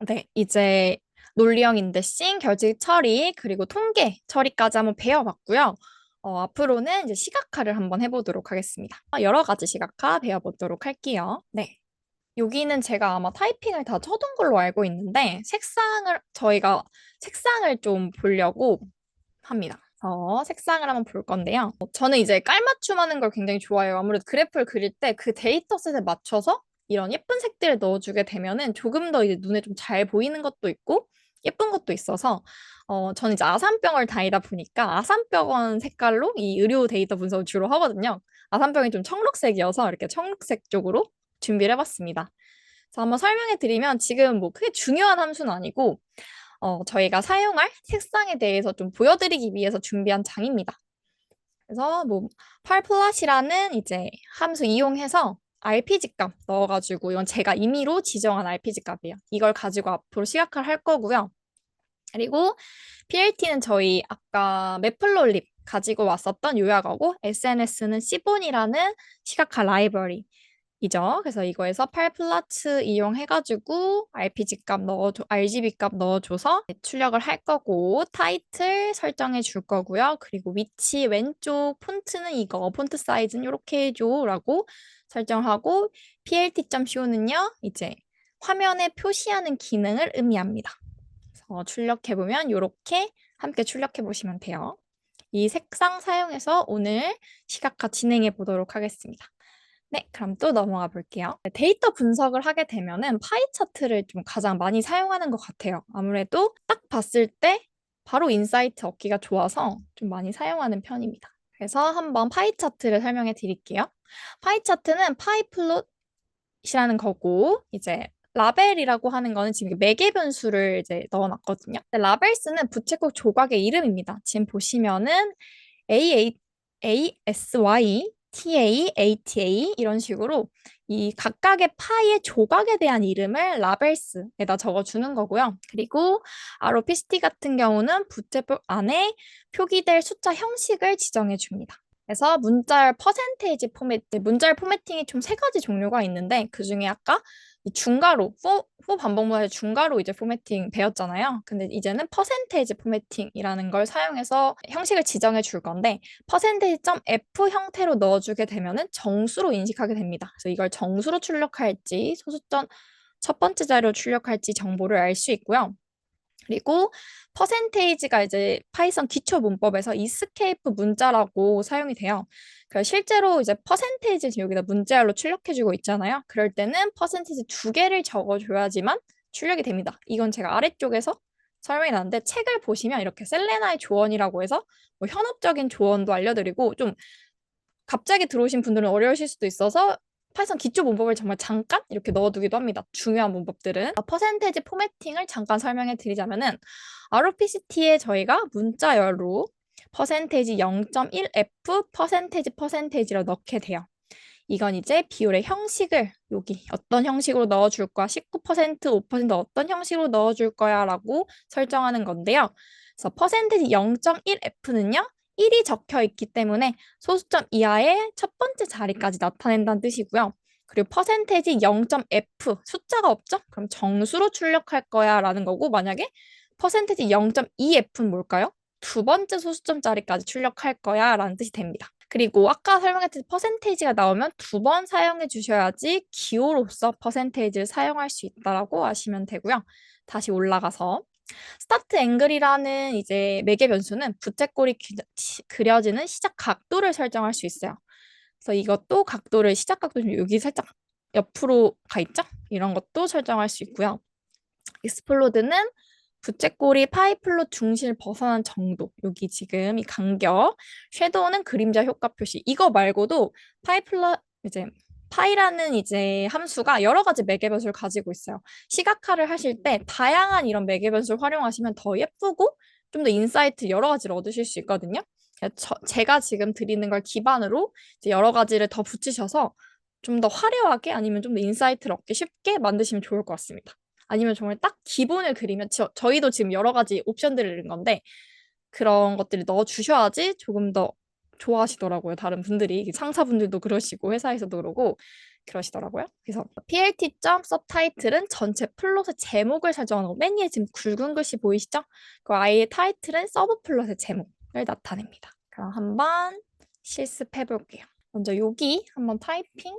네, 이제 논리형 인데싱, 결집 처리, 그리고 통계 처리까지 한번 배워봤고요. 어, 앞으로는 이제 시각화를 한번 해보도록 하겠습니다. 여러 가지 시각화 배워보도록 할게요. 네. 여기는 제가 아마 타이핑을 다 쳐둔 걸로 알고 있는데 색상을 저희가 색상을 좀 보려고 합니다. 어, 색상을 한번 볼 건데요. 어, 저는 이제 깔맞춤하는 걸 굉장히 좋아해요. 아무래도 그래프를 그릴 때 그 데이터셋에 맞춰서 이런 예쁜 색들을 넣어주게 되면은 조금 더 이제 눈에 좀 잘 보이는 것도 있고 예쁜 것도 있어서 어, 저는 이제 아산병을 다니다 보니까 아산병원 색깔로 이 의료 데이터 분석을 주로 하거든요. 아산병이 좀 청록색이어서 이렇게 청록색 쪽으로 준비를 해봤습니다. 자, 한번 설명해 드리면 지금 뭐 크게 중요한 함수는 아니고 어, 저희가 사용할 색상에 대해서 좀 보여드리기 위해서 준비한 장입니다. 그래서 뭐 펄플롯이라는 이제 함수 이용해서 RPG 값 넣어가지고 이건 제가 임의로 지정한 RPG 값이에요. 이걸 가지고 앞으로 시각화를 할 거고요. 그리고 PLT는 저희 아까 매플롤립 가지고 왔었던 요약어고 SNS는 시본이라는 시각화 라이브러리 이죠. 그래서 이거에서 8 플러츠 이용해가지고 RPG 값 넣어줘, RGB 값 넣어줘서 출력을 할 거고 타이틀 설정해 줄 거고요. 그리고 위치 왼쪽 폰트는 이거, 폰트 사이즈는 이렇게 해줘 라고 설정하고 plt.sho는요 이제 화면에 표시하는 기능을 의미합니다. 그래서 출력해 보면 이렇게 함께 출력해 보시면 돼요. 이 색상 사용해서 오늘 시각화 진행해 보도록 하겠습니다. 네, 그럼 또 넘어가 볼게요. 네, 데이터 분석을 하게 되면은 파이 차트를 좀 가장 많이 사용하는 것 같아요. 아무래도 딱 봤을 때 바로 인사이트 얻기가 좋아서 좀 많이 사용하는 편입니다. 그래서 한번 파이 차트를 설명해 드릴게요. 파이 차트는 파이 플롯이라는 거고 이제 라벨이라고 하는 거는 지금 매개 변수를 이제 넣어놨거든요. 라벨스는 부채꼴 조각의 이름입니다. 지금 보시면은 A, A, A, S, Y TA, ATA 이런 식으로 이 각각의 파의 조각에 대한 이름을 라벨스에다 적어주는 거고요. 그리고 ROPCT 같은 경우는 부채법 안에 표기될 숫자 형식을 지정해 줍니다. 그래서 문자열 퍼센테이지 포맷, 문자열 포매팅이 총세 가지 종류가 있는데 그 중에 아까 중가 포 반복문의 중가로 이제 포매팅 배웠잖아요. 근데 이제는 퍼센테이지 포매팅이라는 걸 사용해서 형식을 지정해 줄 건데 퍼센테이지.f 형태로 넣어주게 되면은 정수로 인식하게 됩니다. 그래서 이걸 정수로 출력할지 소수점 첫 번째 자료 출력할지 정보를 알 수 있고요. 그리고 퍼센테이지가 이제 파이썬 기초 문법에서 이스케이프 문자라고 사용이 돼요. 그 실제로 이제 퍼센테이지 여기다 문자열로 출력해주고 있잖아요. 그럴 때는 퍼센테이지 두 개를 적어줘야지만 출력이 됩니다. 이건 제가 아래쪽에서 설명이 나는데 책을 보시면 이렇게 셀레나의 조언이라고 해서 뭐 현업적인 조언도 알려드리고 좀 갑자기 들어오신 분들은 어려우실 수도 있어서 파이썬 기초 문법을 정말 잠깐 이렇게 넣어두기도 합니다. 중요한 문법들은. 퍼센테이지 포매팅을 잠깐 설명해 드리자면은 ROPCT에 저희가 문자열로 퍼센테이지 0.1F 퍼센테이지 퍼센테이지로 넣게 돼요. 이건 이제 비율의 형식을 여기 어떤 형식으로 넣어줄 거야 19% 5% 어떤 형식으로 넣어줄 거야 라고 설정하는 건데요. 그래서 퍼센테이지 0.1F는요 1이 적혀 있기 때문에 소수점 이하의 첫 번째 자리까지 나타낸다는 뜻이고요. 그리고 퍼센테이지 0.f 숫자가 없죠? 그럼 정수로 출력할 거야 라는 거고 만약에 퍼센테이지 0.2f는 뭘까요? 두 번째 소수점 자리까지 출력할 거야 라는 뜻이 됩니다. 그리고 아까 설명했듯이 퍼센테이지가 나오면 두 번 사용해 주셔야지 기호로서 퍼센테이지를 사용할 수 있다라고 아시면 되고요. 다시 올라가서 스타트 앵글이라는 이제 매개 변수는 부채꼴이 그려지는 시작 각도를 설정할 수 있어요. 그래서 이것도 각도를 시작 각도 좀 여기 살짝 옆으로 가 있죠? 이런 것도 설정할 수 있고요. 익스플로드는 부채꼴이 파이플로 중심을 벗어난 정도 여기 지금 이 간격 섀도우는 그림자 효과 표시 이거 말고도 파이플러 이제 파이라는 이제 함수가 여러 가지 매개 변수를 가지고 있어요. 시각화를 하실 때 다양한 이런 매개 변수를 활용하시면 더 예쁘고 좀 더 인사이트 여러 가지를 얻으실 수 있거든요. 저, 제가 지금 드리는 걸 기반으로 여러 가지를 더 붙이셔서 좀 더 화려하게 아니면 좀 더 인사이트를 얻기 쉽게 만드시면 좋을 것 같습니다. 아니면 정말 딱 기본을 그리면 저, 저희도 지금 여러 가지 옵션들을 넣은 건데 그런 것들을 넣어 주셔야지 조금 더 좋아하시더라고요. 다른 분들이 상사분들도 그러시고 회사에서도 그러고 그러시더라고요. 그래서 plt.점 subtitle은 전체 플롯의 제목을 설정하는 거. 맨 위에 지금 굵은 글씨 보이시죠? 그 아이의 타이틀은 서브 플롯의 제목을 나타냅니다. 그럼 한번 실습해 볼게요. 먼저 여기 한번 타이핑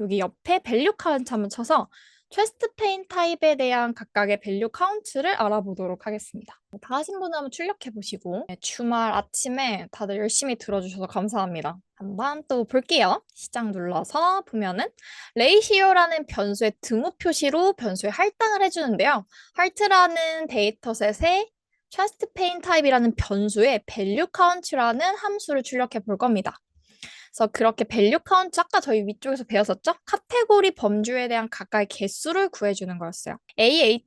여기 옆에 밸류 카운트 한번 쳐서 체스트 페인 타입에 대한 각각의 밸류 카운트를 알아보도록 하겠습니다. 다 하신 분은 한번 출력해 보시고 네, 주말 아침에 다들 열심히 들어주셔서 감사합니다. 한번 또 볼게요. 시작 눌러서 보면은 레이시오라는 변수의 등호 표시로 변수에 할당을 해주는데요. 할트라는 데이터셋에 체스트 페인 타입이라는 변수에 밸류 카운트라는 함수를 출력해 볼 겁니다. 그래서 그렇게 밸류 카운트 아까 저희 위쪽에서 배웠었죠? 카테고리 범주에 대한 각각의 개수를 구해주는 거였어요. A,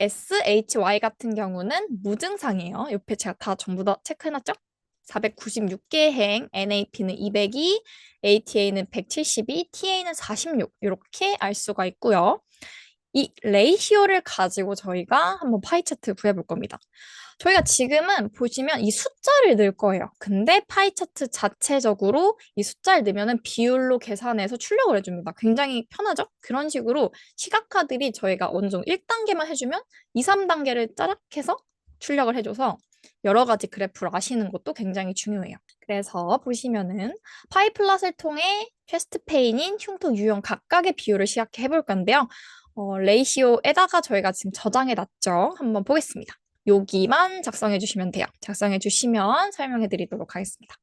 S, H, Y 같은 경우는 무증상이에요. 옆에 제가 다 전부 다 체크해놨죠? 496개 행, NAP는 202, ATA는 172, TA는 46 이렇게 알 수가 있고요. 이 레이시오를 가지고 저희가 한번 파이 차트 구해볼 겁니다. 저희가 지금은 보시면 이 숫자를 넣을 거예요. 근데 파이 차트 자체적으로 이 숫자를 넣으면 비율로 계산해서 출력을 해줍니다. 굉장히 편하죠? 그런 식으로 시각화들이 저희가 어느 정도 1단계만 해주면 2, 3단계를 짜락해서 출력을 해줘서 여러 가지 그래프를 아시는 것도 굉장히 중요해요. 그래서 보시면은 파이 플랫을 통해 퀘스트 페인인 흉터 유형 각각의 비율을 시각해 볼 건데요. 어, 레이시오에다가 저희가 지금 저장해 놨죠. 한번 보겠습니다. 여기만 작성해 주시면 돼요. 작성해 주시면 설명해 드리도록 하겠습니다.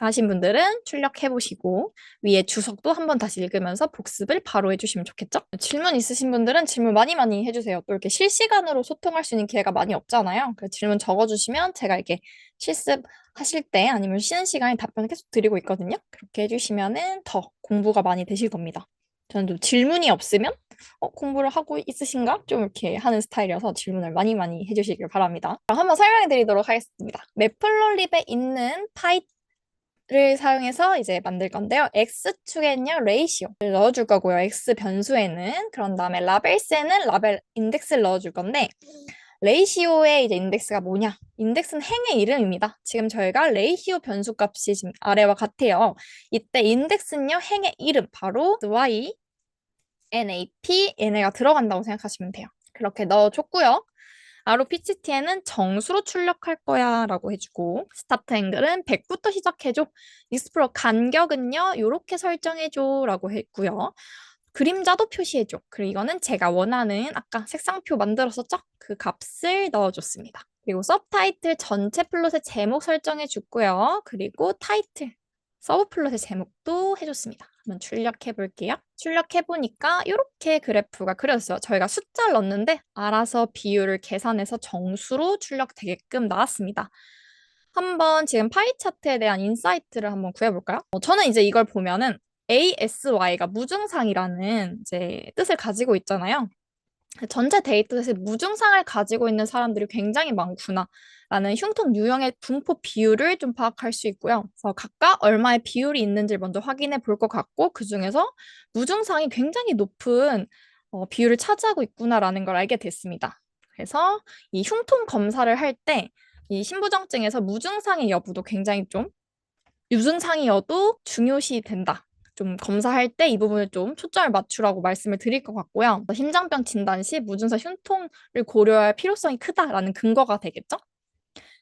하신 분들은 출력해 보시고 위에 주석도 한번 다시 읽으면서 복습을 바로 해주시면 좋겠죠? 질문 있으신 분들은 질문 많이 많이 해주세요. 또 이렇게 실시간으로 소통할 수 있는 기회가 많이 없잖아요. 그래서 질문 적어주시면 제가 이렇게 실습하실 때 아니면 쉬는 시간에 답변을 계속 드리고 있거든요. 그렇게 해주시면 더 공부가 많이 되실 겁니다. 저는 좀 질문이 없으면 어, 공부를 하고 있으신가? 좀 이렇게 하는 스타일이어서 질문을 많이 많이 해주시길 바랍니다. 한번 설명해 드리도록 하겠습니다. 매플롤립에 있는 파이 를 사용해서 이제 만들 건데요. X축에는요, 레이시오를 넣어줄 거고요. X 변수에는. 그런 다음에 라벨스에는 라벨 인덱스를 넣어줄 건데, 레이시오의 이제 인덱스가 뭐냐? 인덱스는 행의 이름입니다. 지금 저희가 레이시오 변수 값이 지금 아래와 같아요. 이때 인덱스는요, 행의 이름, 바로 y, NAP 얘네가 들어간다고 생각하시면 돼요. 그렇게 넣어줬고요. ROPCT에는 정수로 출력할 거야 라고 해주고 스타트 앵글은 100부터 시작해줘. 익스플로 간격은요. 이렇게 설정해줘 라고 했고요. 그림자도 표시해줘. 그리고 이거는 제가 원하는 아까 색상표 만들었었죠? 그 값을 넣어줬습니다. 그리고 서브타이틀 전체 플롯의 제목 설정해 줬고요. 그리고 타이틀 서브 플롯의 제목도 해줬습니다. 한번 출력해 볼게요. 출력해 보니까 이렇게 그래프가 그려졌어요. 저희가 숫자를 넣었는데 알아서 비율을 계산해서 정수로 출력되게끔 나왔습니다. 한번 지금 파이 차트에 대한 인사이트를 한번 구해볼까요? 어, 저는 이제 이걸 보면은 ASY가 무증상이라는 이제 뜻을 가지고 있잖아요. 전체 데이터셋에 무증상을 가지고 있는 사람들이 굉장히 많구나. 라는 흉통 유형의 분포 비율을 좀 파악할 수 있고요. 그래서 각각 얼마의 비율이 있는지를 먼저 확인해 볼 것 같고 그 중에서 무증상이 굉장히 높은 어, 비율을 차지하고 있구나라는 걸 알게 됐습니다. 그래서 이 흉통 검사를 할 때 이 신부정증에서 무증상의 여부도 굉장히 좀 유증상이어도 중요시 된다. 좀 검사할 때 이 부분을 좀 초점을 맞추라고 말씀을 드릴 것 같고요. 심장병 진단 시 무증상 흉통을 고려할 필요성이 크다라는 근거가 되겠죠?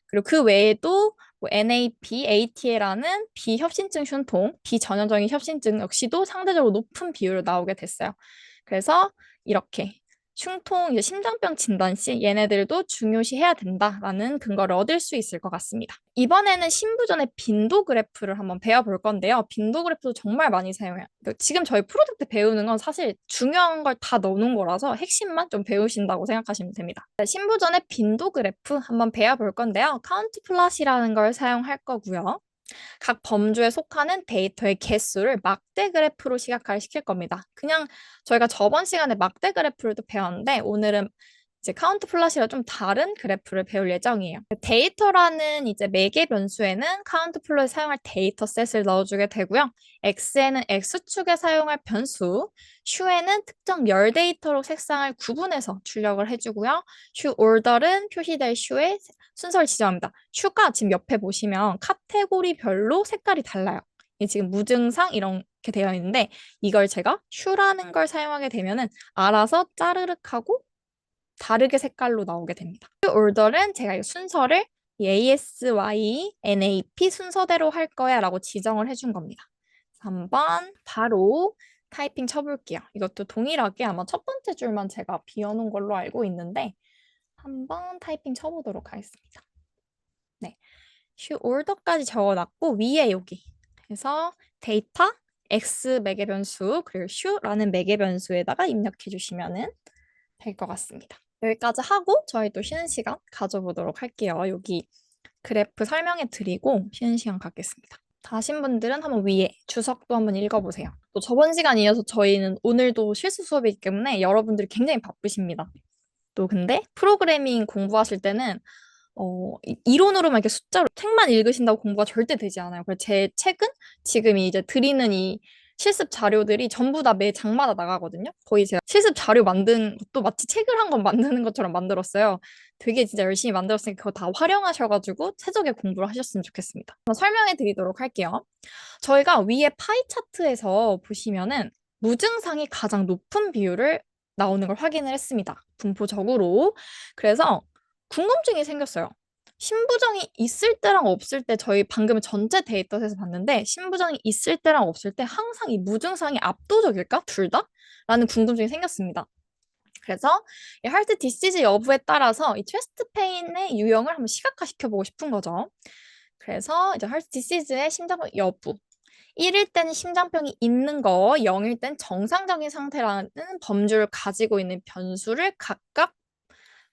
그리고 그 외에도 뭐 NAP, ATA라는 비협신증 흉통, 비전형적인 협신증 역시도 상대적으로 높은 비율로 나오게 됐어요. 그래서 이렇게 흉통, 심장병 진단 시 얘네들도 중요시해야 된다라는 근거를 얻을 수 있을 것 같습니다. 이번에는 신부전의 빈도 그래프를 한번 배워볼 건데요. 빈도 그래프도 정말 많이 사용해요. 그러니까 지금 저희 프로젝트 배우는 건 사실 중요한 걸 다 넣는 거라서 핵심만 좀 배우신다고 생각하시면 됩니다. 신부전의 빈도 그래프 한번 배워볼 건데요. 카운트 플롯이라는 걸 사용할 거고요. 각 범주에 속하는 데이터의 개수를 막대 그래프로 시각화를 시킬 겁니다. 그냥 저희가 저번 시간에 막대 그래프를 또 배웠는데 오늘은 이제 카운트 플롯이랑 좀 다른 그래프를 배울 예정이에요. 데이터라는 이제 매개 변수에는 카운트 플롯에 사용할 데이터 셋을 넣어주게 되고요. x에는 x축에 사용할 변수, 슈에는 특정 열 데이터로 색상을 구분해서 출력을 해주고요. 슈 order는 표시될 슈의 순서를 지정합니다. 슈가 지금 옆에 보시면 카테고리별로 색깔이 달라요. 지금 무증상 이렇게 되어 있는데 이걸 제가 슈라는 걸 사용하게 되면은 알아서 짜르륵 하고 다르게 색깔로 나오게 됩니다. 그 order는 제가 이 순서를 ASY, NAP 순서대로 할 거야 라고 지정을 해준 겁니다. 한번 바로 타이핑 쳐볼게요. 이것도 동일하게 아마 첫 번째 줄만 제가 비워놓은 걸로 알고 있는데 한번 타이핑 쳐보도록 하겠습니다. 네, 슈 order까지 적어놨고 위에 여기 그래서 데이터 x 매개 변수 그리고 슈라는 매개 변수에다가 입력해 주시면은 될 것 같습니다. 여기까지 하고 저희 또 쉬는 시간 가져보도록 할게요. 여기 그래프 설명해 드리고 쉬는 시간 갖겠습니다. 다신 분들은 한번 위에 주석도 한번 읽어보세요. 또 저번 시간 이어서 저희는 오늘도 실수 수업이기 때문에 여러분들이 굉장히 바쁘십니다. 또 근데 프로그래밍 공부하실 때는 어, 이- 이론으로만 이렇게 숫자로 책만 읽으신다고 공부가 절대 되지 않아요. 그래서 제 책은 지금 이제 드리는 이 실습 자료들이 전부 다 매 장마다 나가거든요. 거의 제가 실습 자료 만든 것도 마치 책을 한 권 만드는 것처럼 만들었어요. 되게 진짜 열심히 만들었으니까 그거 다 활용하셔가지고 최적의 공부를 하셨으면 좋겠습니다. 설명해 드리도록 할게요. 저희가 위에 파이 차트에서 보시면은 무증상이 가장 높은 비율을 나오는 걸 확인을 했습니다. 분포적으로. 그래서 궁금증이 생겼어요. 신부정이 있을 때랑 없을 때 저희 방금 전체 데이터에서 봤는데 신부정이 있을 때랑 없을 때 항상 이 무증상이 압도적일까? 둘 다? 라는 궁금증이 생겼습니다. 그래서 이 하트 디시즈 여부에 따라서 이 체스트 페인의 유형을 한번 시각화시켜 보고 싶은 거죠. 그래서 이제 하트 디시즈의 심장병 여부 1일 때는 심장병이 있는 거, 0일 땐 정상적인 상태라는 범주를 가지고 있는 변수를 각각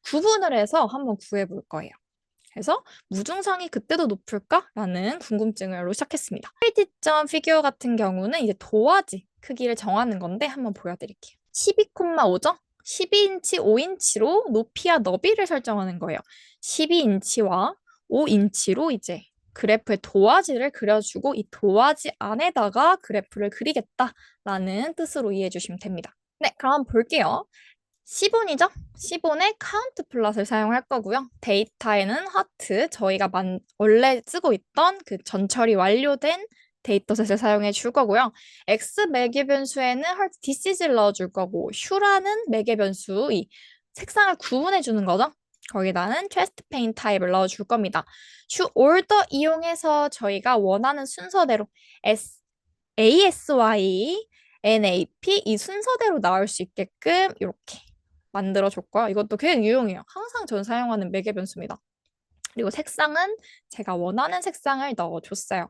구분을 해서 한번 구해 볼 거예요. 그래서 무증상이 그때도 높을까라는 궁금증으로 시작했습니다. 점 피규어 같은 경우는 이제 도화지 크기를 정하는 건데 한번 보여드릴게요. 12,5죠? 12인치, 5인치로 높이와 너비를 설정하는 거예요. 12인치와 5인치로 이제 그래프의 도화지를 그려주고 이 도화지 안에다가 그래프를 그리겠다라는 뜻으로 이해해 주시면 됩니다. 네, 그럼 볼게요. 10원이죠? 10원에 카운트 플롯을 사용할 거고요. 데이터에는 하트, 저희가 만, 원래 쓰고 있던 그 전처리 완료된 데이터셋을 사용해 줄 거고요. X 매개 변수에는 하트 디시즈를 넣어 줄 거고, 슈라는 매개 변수, 이 색상을 구분해 주는 거죠. 거기다는 트레스트 페인 타입을 넣어 줄 겁니다. 슈 order 이용해서 저희가 원하는 순서대로 S, ASY, NAP 이 순서대로 나올 수 있게끔 이렇게 만들어 줬고요. 이것도 굉장히 유용해요. 항상 전 사용하는 매개 변수입니다. 그리고 색상은 제가 원하는 색상을 넣어줬어요.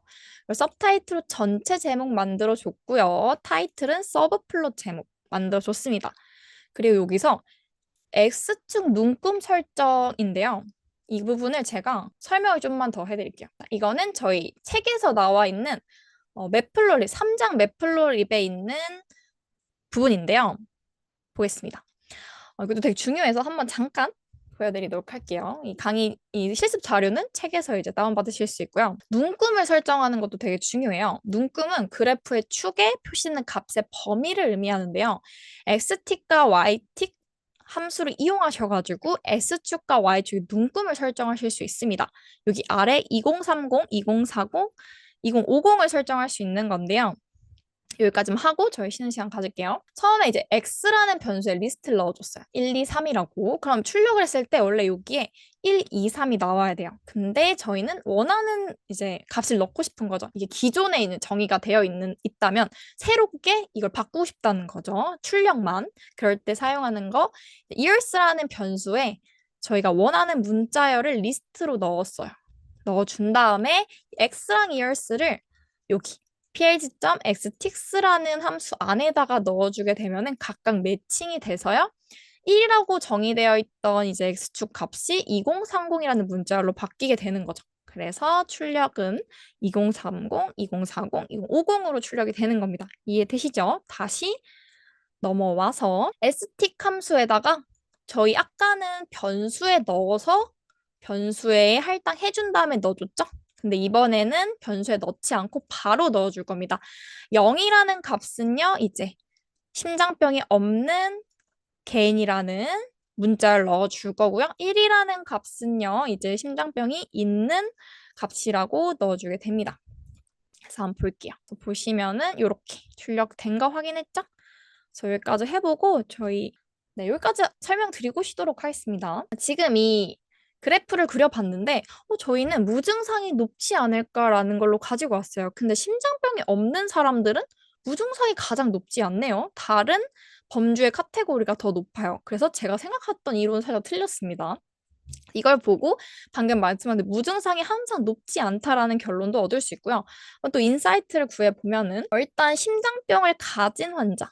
서브타이틀로 전체 제목 만들어줬고요. 타이틀은 서브플롯 제목 만들어줬습니다. 그리고 여기서 X축 눈금 설정인데요. 이 부분을 제가 설명을 좀만 더 해드릴게요. 이거는 저희 책에서 나와 있는 어, 맵플로립, 3장 맵플로립에 있는 부분인데요. 보겠습니다. 어, 이것도 되게 중요해서 한번 잠깐 보여드리도록 할게요. 이 강의, 이 실습 자료는 책에서 이제 다운받으실 수 있고요. 눈금을 설정하는 것도 되게 중요해요. 눈금은 그래프의 축에 표시는 값의 범위를 의미하는데요. x틱과 y틱 함수를 이용하셔가지고 S축과 Y축의 눈금을 설정하실 수 있습니다. 여기 아래 2030, 2040, 2050을 설정할 수 있는 건데요. 여기까지만 하고 저희 쉬는 시간 가질게요. 처음에 이제 x라는 변수에 리스트를 넣어줬어요. 1, 2, 3이라고. 그럼 출력을 했을 때 원래 여기에 1, 2, 3이 나와야 돼요. 근데 저희는 원하는 이제 값을 넣고 싶은 거죠. 이게 기존에 있는 정의가 되어 있는 있다면 새롭게 이걸 바꾸고 싶다는 거죠. 출력만. 그럴 때 사용하는 거 years라는 변수에 저희가 원하는 문자열을 리스트로 넣었어요. 넣어준 다음에 x랑 years를 여기 plg.xtix라는 함수 안에다가 넣어주게 되면은 각각 매칭이 돼서요. 1이라고 정의되어 있던 이제 x축 값이 2030이라는 문자열로 바뀌게 되는 거죠. 그래서 출력은 2030, 2040, 2050으로 출력이 되는 겁니다. 이해되시죠? 다시 넘어와서 stic 함수에다가 저희 아까는 변수에 넣어서 변수에 할당해준 다음에 넣어줬죠? 근데 이번에는 변수에 넣지 않고 바로 넣어줄 겁니다. 0이라는 값은요, 이제 심장병이 없는 개인이라는 문자를 넣어줄 거고요. 1이라는 값은요, 이제 심장병이 있는 값이라고 넣어주게 됩니다. 그래서 한번 볼게요. 보시면은 이렇게 출력된 거 확인했죠? 그래서 여기까지 해보고 저희 네, 여기까지 설명드리고 쉬도록 하겠습니다. 지금 이 그래프를 그려봤는데 어, 저희는 무증상이 높지 않을까라는 걸로 가지고 왔어요. 근데 심장병이 없는 사람들은 무증상이 가장 높지 않네요. 다른 범주의 카테고리가 더 높아요. 그래서 제가 생각했던 이론은 살짝 틀렸습니다. 이걸 보고 방금 대로 무증상이 항상 높지 않다라는 결론도 얻을 수 있고요. 또 인사이트를 구해보면은 일단 심장병을 가진 환자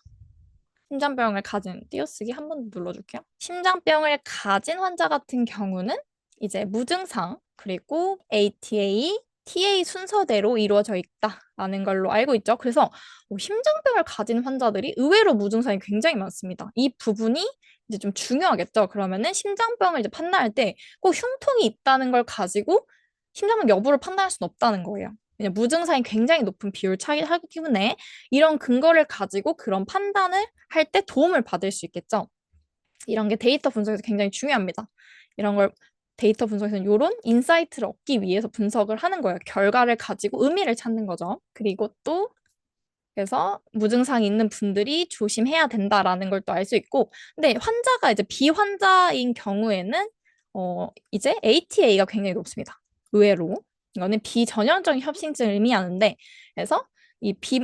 심장병을 가진 띄어쓰기 한 번 눌러줄게요. 심장병을 가진 환자 같은 경우는 이제 무증상 그리고 ATA, TA 순서대로 이루어져 있다라는 걸로 알고 있죠. 그래서 어, 심장병을 가진 환자들이 의외로 무증상이 굉장히 많습니다. 이 부분이 이제 좀 중요하겠죠. 그러면은 심장병을 이제 판단할 때 꼭 흉통이 있다는 걸 가지고 심장병 여부를 판단할 수는 없다는 거예요. 왜냐 무증상이 굉장히 높은 비율을 차지하기 때문에 이런 근거를 가지고 그런 판단을 할 때 도움을 받을 수 있겠죠. 이런 게 데이터 분석에서 굉장히 중요합니다. 이런 걸 데이터 분석에서는 이런 인사이트를 얻기 위해서 분석을 하는 거예요. 결과를 가지고 의미를 찾는 거죠. 그리고 또 그래서 무증상이 있는 분들이 조심해야 된다라는 걸 또 알 수 있고 근데 환자가 이제 비환자인 경우에는 어 이제 ATA가 굉장히 높습니다. 의외로 이거는 비전형적인 협심증을 의미하는데 그래서 이 비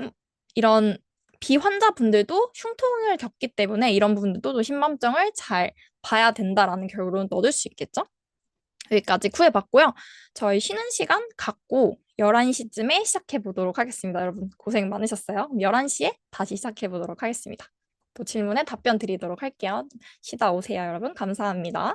이런 비환자분들도 흉통을 겪기 때문에 이런 부분들도 심방점을 잘 봐야 된다라는 결론을 얻을 수 있겠죠? 여기까지 구해봤고요. 저희 쉬는 시간 갖고 11시쯤에 시작해 보도록 하겠습니다. 여러분 고생 많으셨어요. 11시에 다시 시작해 보도록 하겠습니다. 또 질문에 답변 드리도록 할게요. 쉬다 오세요, 여러분. 감사합니다.